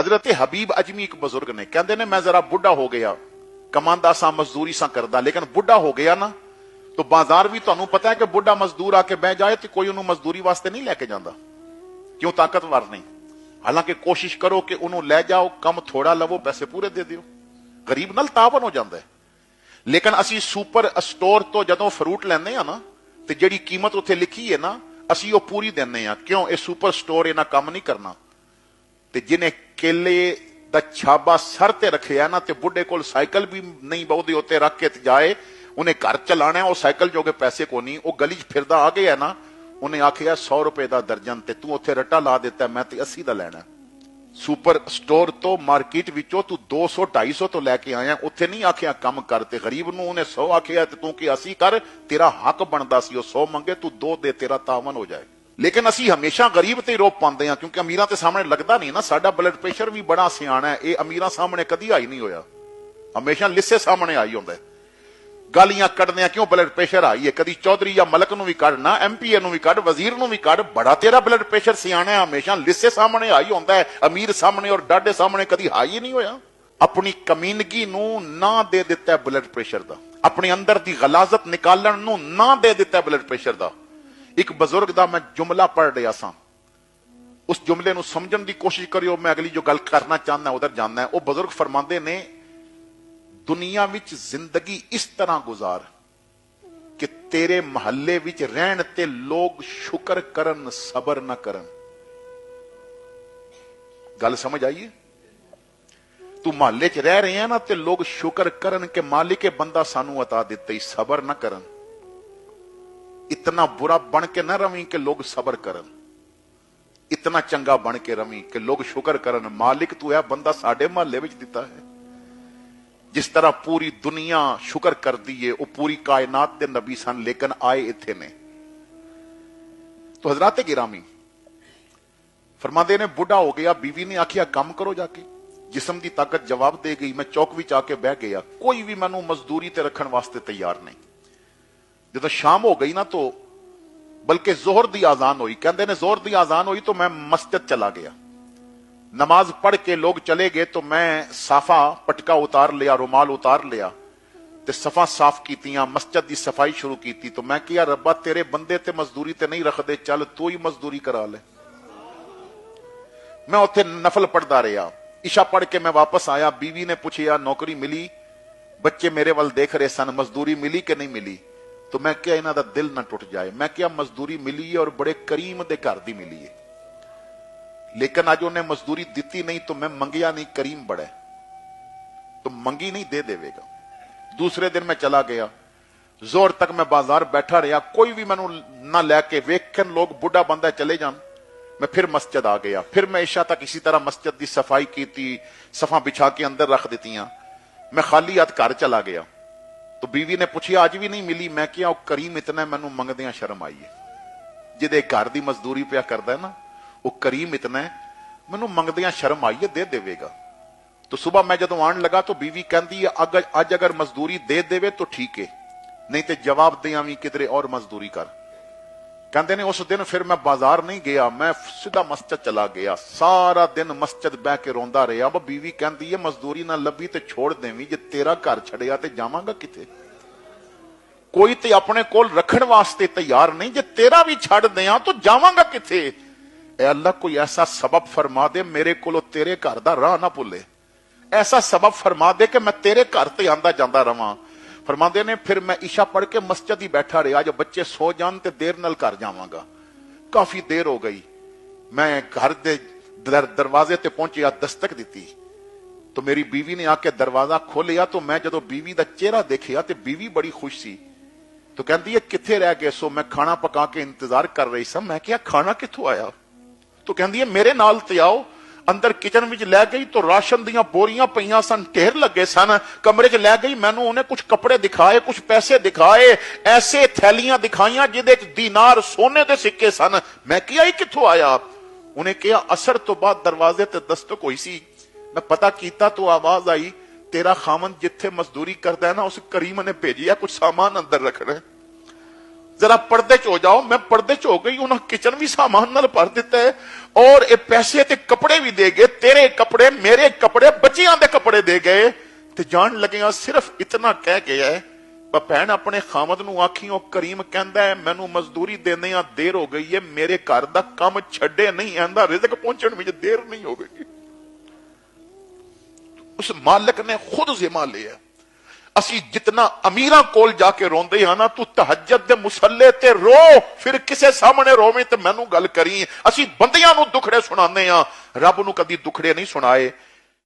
ਹਜ਼ਰਤ ਹਬੀਬ ਅਜਮੀ ਇੱਕ ਬਜ਼ੁਰਗ ਨੇ, ਕਹਿੰਦੇ ਨੇ, ਮੈਂ ਜ਼ਰਾ ਬੁੱਢਾ ਹੋ ਗਿਆ। ਕਮਾਂਦਾ ਸਾਂ ਮਜ਼ਦੂਰੀ ਸਾਂ ਕਰਦਾ, ਲੇਕਿਨ ਬੁੱਢਾ ਹੋ ਗਿਆ ਨਾ। ਤਾਂ ਬਾਜ਼ਾਰ ਵੀ ਤੁਹਾਨੂੰ ਪਤਾ ਹੈ ਕਿ ਬੁੱਢਾ ਮਜ਼ਦੂਰ ਆ ਕੇ ਬਹਿ ਜਾਏ ਤੇ ਕੋਈ ਉਹਨੂੰ ਮਜ਼ਦੂਰੀ ਵਾਸਤੇ ਨਹੀਂ ਲੈ ਕੇ ਜਾਂਦਾ। ਕਿਉਂ ਤਾਕਤਵਰ ਨਹੀਂ? ਹਾਲਾਂਕਿ ਕੋਸ਼ਿਸ਼ ਕਰੋ ਕਿ ਉਹਨੂੰ ਲੈ ਜਾਓ, ਕੰਮ ਥੋੜਾ ਲਵੋ, ਪੈਸੇ ਪੂਰੇ ਦੇ ਦਿਓ। ਗਰੀਬ ਨਾਲ ਤਾਵਨ ਹੋ ਜਾਂਦਾ ਹੈ। ਲੇਕਿਨ ਅਸੀਂ ਸੁਪਰ ਸਟੋਰ ਤੋਂ ਜਦੋਂ ਫਰੂਟ ਲੈਂਦੇ ਆ ਨਾ, ਤੇ ਜਿਹੜੀ ਕੀਮਤ ਉੱਥੇ ਲਿਖੀ ਹੈ ਨਾ, ਅਸੀਂ ਉਹ ਪੂਰੀ ਦਿੰਦੇ ਆ ਕਿਉਂ? ਇਹ ਸੁਪਰ ਸਟੋਰ ਇਹਨਾਂ ਕੰਮ ਨਹੀਂ ਕਰਨਾ। ਤੇ ਜਿਹਨੇ ਕੇਲੇ ਦਾ ਛਾਬਾ ਸਰ ਤੇ ਰੱਖਿਆ ਨਾ ਤੇ ਬੁੱਢੇ ਕੋਲ ਸਾਈਕਲ ਵੀ ਨਹੀਂ ਬਹੁਦੇ ਉੱਤੇ ਰੱਖ ਕੇ ਜਾਏ, ਉਹਨੇ ਘਰ ਚਲਾਣਾ ਉਹ ਸਾਈਕਲ ਜੋਗੇ ਪੈਸੇ ਕੋ ਨਹੀਂ, ਉਹ ਗਲੀ 'ਚ ਫਿਰਦਾ ਆ ਗਿਆ ਨਾ, ਉਹਨੇ ਆਖਿਆ 100 ਰੁਪਏ ਦਾ ਦਰਜਨ ਤੇ ਤੂੰ ਉੱਥੇ ਰੱਟਾ ਲਾ ਦਿੱਤਾ, ਮੈਂ ਤੇ 80 ਦਾ ਲੈਣਾ। ਸੁਪਰ ਸਟੋਰ ਤੋਂ ਮਾਰਕੀਟ ਵਿੱਚੋਂ ਤੂੰ 200 250 ਤੋਂ ਲੈ ਕੇ ਆਇਆ, ਉੱਥੇ ਨਹੀਂ ਆਖਿਆ, ਕੰਮ ਕਰ ਤੇ ਗਰੀਬ ਨੂੰ ਉਹਨੇ 100 ਆਖਿਆ ਤੇ ਤੂੰ ਕਿ 80 ਕਰ, ਤੇਰਾ ਹੱਕ ਬਣਦਾ ਸੀ, ਉਹ 100 ਮੰਗੇ, ਤੂੰ 2 ਦੇ, ਤੇਰਾ ਤਾਵਨ ਹੋ ਜਾਏ। ਲੇਕਿਨ ਅਸੀਂ ਹਮੇਸ਼ਾ ਗਰੀਬ ਤੇ ਹੀ ਰੋਪ ਪਾਉਂਦੇ ਹਾਂ, ਕਿਉਂਕਿ ਅਮੀਰਾਂ ਤੇ ਸਾਹਮਣੇ ਲੱਗਦਾ ਨਹੀਂ ਨਾ, ਸਾਡਾ ਬਲੱਡ ਪ੍ਰੈਸ਼ਰ ਵੀ ਬੜਾ ਸਿਆਣਾ ਹੈ, ਇਹ ਅਮੀਰਾਂ ਸਾਹਮਣੇ ਕਦੀ ਆਈ ਨਹੀਂ ਹੋਇਆ। ਹਮੇਸ਼ਾ ਲਿੱਸੇ ਸਾਹਮਣੇ ਆਈ ਹੁੰਦਾ। ਹੈ। ਗਾਲੀਆਂ ਕੱਢਦੇ ਆ ਕਿਉਂ ਬਲੱਡ ਪ੍ਰੈਸ਼ਰ ਆਈ ਹੈ? ਕਦੀ ਚੌਧਰੀ ਜਾਂ ਮਲਕ ਨੂੰ ਵੀ ਕੱਢਣਾ ਐਮਪੀ ਨੂੰ ਵੀ ਕੱਢ, ਵਜ਼ੀਰ ਨੂੰ ਵੀ ਕੱਢ, ਬੜਾ ਤੇਰਾ ਬਲੱਡ ਪ੍ਰੈਸ਼ਰ ਸਿਆਣਾ ਹੈ, ਹਮੇਸ਼ਾ ਲਿੱਸੇ ਸਾਹਮਣੇ ਆਈ ਹੁੰਦਾ ਹੈ, ਅਮੀਰ ਸਾਹਮਣੇ ਔਰ ਡਾਡੇ ਸਾਹਮਣੇ ਕਦੀ ਹਾਈ ਨਹੀਂ ਹੋਇਆ। ਆਪਣੀ ਕਮੀਨਗੀ ਨੂੰ ਨਾ ਦੇ ਦਿੱਤਾ ਬਲੱਡ ਪ੍ਰੈਸ਼ਰ ਦਾ। ਆਪਣੇ ਅੰਦਰ ਦੀ ਗਲਾਜ਼ਤ ਨਿਕਾਲਣ ਨੂੰ ਨਾ ਦੇ ਦਿੱਤਾ ਬਲੱਡ ਪ੍ਰੈਸ਼ਰ ਦਾ। ਇੱਕ ਬਜ਼ੁਰਗ ਦਾ ਮੈਂ ਜੁਮਲਾ ਪੜ੍ਹ ਰਿਹਾ ਸਾਂ। ਉਸ ਜੁਮਲੇ ਨੂੰ ਸਮਝਣ ਦੀ ਕੋਸ਼ਿਸ਼ ਕਰਿਓ, ਮੈਂ ਅਗਲੀ ਜੋ ਗੱਲ ਕਰਨਾ ਚਾਹੁੰਦਾ, ਉਧਰ ਜਾਣਾ ਹੈ ਉਹ ਬਜ਼ੁਰਗ ਫਰਮਾਉਂਦੇ ਨੇ, ਦੁਨੀਆ ਵਿੱਚ ਜ਼ਿੰਦਗੀ ਇਸ ਤਰ੍ਹਾਂ ਗੁਜ਼ਾਰ ਕਿ ਤੇਰੇ ਮਹੱਲੇ ਵਿੱਚ ਰਹਿਣ ਤੇ ਲੋਕ ਸ਼ੁਕਰ ਕਰਨ, ਸਬਰ ਨਾ ਕਰਨ। ਗੱਲ ਸਮਝ ਆਈ ਤੂੰ ਮਹੱਲੇ 'ਚ ਰਹਿ ਰਹੇ ਆ ਨਾ ਤੇ ਲੋਕ ਸ਼ੁਕਰ ਕਰਨ ਕਿ ਮਾਲਿਕ ਇਹ ਬੰਦਾ ਸਾਨੂੰ ਅਤਾ ਦਿੱਤਾ ਹੀ ਸਬਰ ਨਾ ਕਰਨ। ਇਤਨਾ ਬੁਰਾ ਬਣ ਕੇ ਨਾ ਰਵੀਂ ਕਿ ਲੋਕ ਸਬਰ ਕਰਨ ਇਤਨਾ ਚੰਗਾ ਬਣ ਕੇ ਰਵੀਂ ਕਿ ਲੋਕ ਸ਼ੁਕਰ ਕਰਨ ਮਾਲਿਕ ਤੂੰ ਇਹ ਬੰਦਾ ਸਾਡੇ ਮਹੱਲੇ ਵਿੱਚ ਦਿੱਤਾ ਹੈ ਜਿਸ ਤਰ੍ਹਾਂ ਪੂਰੀ ਦੁਨੀਆ ਸ਼ੁਕਰ ਕਰਦੀ ਏ ਉਹ ਪੂਰੀ ਕਾਇਨਾਤ ਦੇ ਨਬੀ ਸਨ ਲੇਕਿਨ ਆਏ ਇੱਥੇ ਨੇ ਤੋ ਹਜ਼ਰਤ ਗਿਰਾਮੀ ਫਰਮਾਦੇ ਨੇ ਬੁੱਢਾ ਹੋ ਗਿਆ ਬੀਵੀ ਨੇ ਆਖਿਆ ਕੰਮ ਕਰੋ ਜਾ ਕੇ ਜਿਸਮ ਦੀ ਤਾਕਤ ਜਵਾਬ ਦੇ ਗਈ ਮੈਂ ਚੌਕ ਵਿੱਚ ਆ ਕੇ ਬਹਿ ਗਿਆ ਕੋਈ ਵੀ ਮੈਨੂੰ ਮਜ਼ਦੂਰੀ ਤੇ ਰੱਖਣ ਵਾਸਤੇ ਤਿਆਰ ਨਹੀਂ ਜਦੋਂ ਸ਼ਾਮ ਹੋ ਗਈ ਨਾ ਤੋ ਬਲਕਿ ਜ਼ੋਹਰ ਦੀ ਆਜ਼ਾਨ ਹੋਈ ਕਹਿੰਦੇ ਨੇ ਜ਼ੋਹਰ ਦੀ ਆਜ਼ਾਨ ਹੋਈ ਤਾਂ ਮੈਂ ਮਸਜਿਦ ਚਲਾ ਗਿਆ नमाज पढ़ के लोग चले गए तो मैं साफा पटका उतार लिया रुमाल उतार लिया ਤੇ ਸਫਾ ਸਾਫ਼ ਕੀਤੀਆਂ ਮਸਜਿਦ ਦੀ ਸਫਾਈ ਸ਼ੁਰੂ ਕੀਤੀ ਤਾਂ ਮੈਂ ਕਿਹਾ ਰੱਬਾ ਤੇਰੇ ਬੰਦੇ ਤੇ ਮਜ਼ਦੂਰੀ ਤੇ ਨਹੀਂ ਰੱਖਦੇ ਚੱਲ ਤੂੰ ਹੀ ਮਜ਼ਦੂਰੀ ਕਰਾ ਲੈ ਮੈਂ ਉੱਥੇ ਨਫਲ ਪੜਦਾ ਰਿਹਾ ਇਸ਼ਾ ਪੜ ਕੇ ਮੈਂ ਵਾਪਸ ਆਇਆ ਬੀਵੀ ਨੇ ਪੁੱਛਿਆ ਨੌਕਰੀ ਮਿਲੀ ਬੱਚੇ ਮੇਰੇ ਵੱਲ ਦੇਖ ਰਹੇ ਸਨ ਮਜ਼ਦੂਰੀ ਮਿਲੀ ਕਿ ਨਹੀਂ ਮਿਲੀ ਤਾਂ ਮੈਂ ਕਿਹਾ ਇਹਨਾਂ ਦਾ ਦਿਲ ਨਾ ਟੁੱਟ ਜਾਏ ਮੈਂ ਕਿਹਾ ਮਜ਼ਦੂਰੀ ਮਿਲੀ ਹੈ ਔਰ ਬੜੇ ਕਰੀਮ ਦੇ ਘਰ ਦੀ ਮਿਲੀ ਹੈ ਲੇਕਿਨ ਅੱਜ ਉਹਨੇ ਮਜ਼ਦੂਰੀ ਦਿੱਤੀ ਨਹੀਂ ਤਾਂ ਮੈਂ ਮੰਗਿਆ ਨਹੀਂ ਕਰੀਮ ਬੜਾ ਹੈ। तो मंगी नहीं दे देवेगा दूसरे दिन मैं चला गया जोर तक मैं बाजार बैठा रहा कोई भी मैनू ना लैके वेखन लोग बुढ़ा बंदा चले जान मैं फिर मस्जिद आ गया फिर मैं ईशा तक इसी तरह मस्जिद की सफाई की थी सफा बिछा के अंदर रख दी मैं खाली हथ घर चला गया तो बीवी ने पूछा अज भी नहीं मिली मैं क्या ਉਹ ਕਰੀਮ ਇਤਨਾ ਮੈਨੂੰ ਮੰਗਦਿਆਂ ਸ਼ਰਮ ਆਈ ਹੈ ਜਿਹਦੇ ਘਰ ਦੀ ਮਜ਼ਦੂਰੀ ਪਿਆ ਕਰਦਾ ਹੈ ਨਾ ਉਹ ਕਰੀਮ ਇਤਨਾ ਹੈ, ਮੈਨੂੰ ਮੰਗਦਿਆਂ ਸ਼ਰਮ ਆਈ ਹੈ ਦੇ ਦੇਵੇਗਾ तो सुबह मैं जब आने लगा तो बीवी कहती है अगर आज अगर मजदूरी दे देवे तो ठीक है नहीं तो जवाब दे आवी किधरे और मजदूरी ਕਹਿੰਦੇ ਨੇ, ਉਸ ਦਿਨ ਫਿਰ ਮੈਂ ਬਾਜ਼ਾਰ ਨਹੀਂ ਗਿਆ, ਮੈਂ ਸਿੱਧਾ ਮਸਜਿਦ ਚਲਾ ਗਿਆ। ਸਾਰਾ ਦਿਨ ਮਸਜਿਦ ਬਹਿ ਕੇ ਰੋਂਦਾ ਰਿਹਾ। ਬਾ ਬੀਵੀ ਕਹਿੰਦੀ ਹੈ, ਮਜ਼ਦੂਰੀ ਨਾ ਲੱਭੀ ਤੇ ਛੋੜ ਦੇਵੀਂ, ਜੇ ਤੇਰਾ ਘਰ ਛੜਿਆ ਤੇ ਜਾਵਾਂਗਾ ਕਿੱਥੇ? ਕੋਈ ਤੇ ਆਪਣੇ ਕੋਲ ਰੱਖਣ ਵਾਸਤੇ ਤਿਆਰ ਨਹੀਂ, ਜੇ ਤੇਰਾ ਵੀ ਛੱਡ ਦਿਆਂ ਤਾਂ ਜਾਵਾਂਗਾ ਕਿੱਥੇ? ਐ ਅੱਲਾ ਕੋਈ ਐਸਾ ਸਬਬ ਫਰਮਾ ਦੇ, ਮੇਰੇ ਕੋਲੋਂ ਤੇਰੇ ਘਰ ਦਾ ਰਾਹ ਨਾ ਭੁੱਲੇ। ਐਸਾ ਸਬਬ ਫਰਮਾ ਦੇ ਕਿ ਮੈਂ ਤੇਰੇ ਘਰ ਤੇ ਆਂਦਾ ਜਾਂਦਾ ਰਵਾਂ। ਫਰਮਾਉਂਦੇ ਨੇ, ਫਿਰ ਮੈਂ ਇਸ਼ਾ ਪੜ ਕੇ ਮਸਜਿਦ ਹੀ ਬੈਠਾ ਰਿਹਾ ਜੋ ਬੱਚੇ ਸੋ ਜਾਣ ਤੇ ਦੇਰ ਨਾਲ ਘਰ ਜਾਵਾਂਗਾ। ਕਾਫੀ ਦੇਰ ਹੋ ਗਈ। ਮੈਂ ਘਰ ਦੇ ਦਰਵਾਜ਼ੇ ਤੇ ਪਹੁੰਚਿਆ, ਦਸਤਕ ਦਿੱਤੀ। ਤਾਂ ਮੇਰੀ ਬੀਵੀ ਨੇ ਆ ਕੇ ਦਰਵਾਜ਼ਾ ਖੋਲਿਆ ਤਾਂ ਮੈਂ ਜਦੋਂ ਬੀਵੀ ਦਾ ਚਿਹਰਾ ਦੇਖਿਆ ਤੇ ਬੀਵੀ ਬੜੀ ਖੁਸ਼ ਸੀ। ਤਾਂ ਕਹਿੰਦੀ ਹੈ, ਕਿੱਥੇ ਰਹਿ ਗਏ ਸੋ? ਮੈਂ ਖਾਣਾ ਪਕਾ ਕੇ ਇੰਤਜ਼ਾਰ ਕਰ ਰਹੀ ਸਾਂ। ਮੈਂ ਕਿਹਾ, ਖਾਣਾ ਕਿੱਥੋਂ ਆਇਆ? ਤਾਂ ਕਹਿੰਦੀ ਹੈ, ਮੇਰੇ ਨਾਲ ਤੇ ਆਓ ਅੰਦਰ ਕਿਚਨ ਵਿੱਚ ਲੈ ਗਈ ਤਾਂ ਰਾਸ਼ਨ ਦੀਆਂ ਬੋਰੀਆਂ ਪਈਆਂ ਸਨ, ਢੇਰ ਲੱਗੇ ਸਨ। ਕਮਰੇ 'ਚ ਲੈ ਗਈ, ਮੈਨੂੰ ਉਹਨੇ ਕੁਝ ਕੱਪੜੇ ਦਿਖਾਏ ਕੁਝ ਪੈਸੇ ਦਿਖਾਏ, ਐਸੇ ਥੈਲੀਆਂ ਦਿਖਾਈਆਂ ਜਿਹਦੇ 'ਚ ਦੀਨਾਰ ਸੋਨੇ ਦੇ ਸਿੱਕੇ ਸਨ। ਮੈਂ ਕਿਹਾ, ਇਹ ਕਿੱਥੋਂ ਆਇਆ ਉਹਨੇ ਕਿਹਾ, ਅਸਰ ਤੋਂ ਬਾਅਦ ਦਰਵਾਜ਼ੇ ਤੇ ਦਸਤਕ ਹੋਈ ਸੀ। ਮੈਂ ਪਤਾ ਕੀਤਾ ਤਾਂ ਆਵਾਜ਼ ਆਈ, ਤੇਰਾ ਖਾਮਨ ਜਿੱਥੇ ਮਜ਼ਦੂਰੀ ਕਰਦਾ ਹੈ ਨਾ, ਉਸ ਕਰੀਮ ਨੇ ਭੇਜਿਆ ਕੁਝ ਸਾਮਾਨ ਅੰਦਰ ਰੱਖਣਾ ਜਰਾ ਪਰਦੇ ਚ ਹੋ ਜਾਓ, ਮੈਂ ਪਰਦੇ ਚ ਹੋ ਗਈ, ਉਹਨਾਂ ਕਿਚਨ ਵੀ ਸਾਮਾਨ ਨਾਲ ਭਰ ਦਿੱਤਾ ਹੈ ਔਰ ਇਹ ਪੈਸੇ ਤੇ ਕੱਪੜੇ ਵੀ ਦੇ ਗਏ, ਤੇਰੇ ਕੱਪੜੇ, ਮੇਰੇ ਕੱਪੜੇ, ਬੱਚਿਆਂ ਦੇ ਕੱਪੜੇ ਦੇ ਗਏ। ਤੇ ਜਾਣ ਲੱਗਿਆ ਸਿਰਫ ਇਤਨਾ ਕਹਿ ਕੇ ਹੈ ਪਰ ਭੈਣ, ਆਪਣੇ ਖਾਮਦ ਨੂੰ ਆਖੀ ਉਹ ਕਰੀਮ ਕਹਿੰਦਾ ਹੈ, ਮੈਨੂੰ ਮਜ਼ਦੂਰੀ ਦੇਣੇ ਆ ਦੇਰ ਹੋ ਗਈ ਹੈ, ਮੇਰੇ ਘਰ ਦਾ ਕੰਮ ਛੱਡੇ ਨਹੀਂ ਆਂਦਾ, ਰਿਜ਼ਕ ਪਹੁੰਚਣ ਵਿੱਚ ਦੇਰ ਨਹੀਂ ਹੋਵੇਗੀ। ਉਸ ਮਾਲਕ ਨੇ ਖੁਦ ਜ਼ਿਮਾ ਲਿਆ। ਅਸੀਂ ਜਿਤਨਾ ਅਮੀਰਾਂ ਕੋਲ ਜਾ ਕੇ ਰੋਂਦੇ ਹਾਂ ਨਾ, ਤੂੰ ਤਹਜਦ ਦੇ ਮੁਸੱਲੇ ਤੇ ਰੋ, ਫਿਰ ਕਿਸੇ ਸਾਹਮਣੇ ਰੋਵੇਂ ਤੇ ਮੈਨੂੰ ਗੱਲ ਕਰੀ। ਅਸੀਂ ਬੰਦਿਆਂ ਨੂੰ ਦੁਖੜੇ ਸੁਣਾਉਂਦੇ ਹਾਂ। ਰੱਬ ਨੂੰ ਕਦੀ ਦੁਖੜੇ ਨਹੀਂ ਸੁਣਾਏ।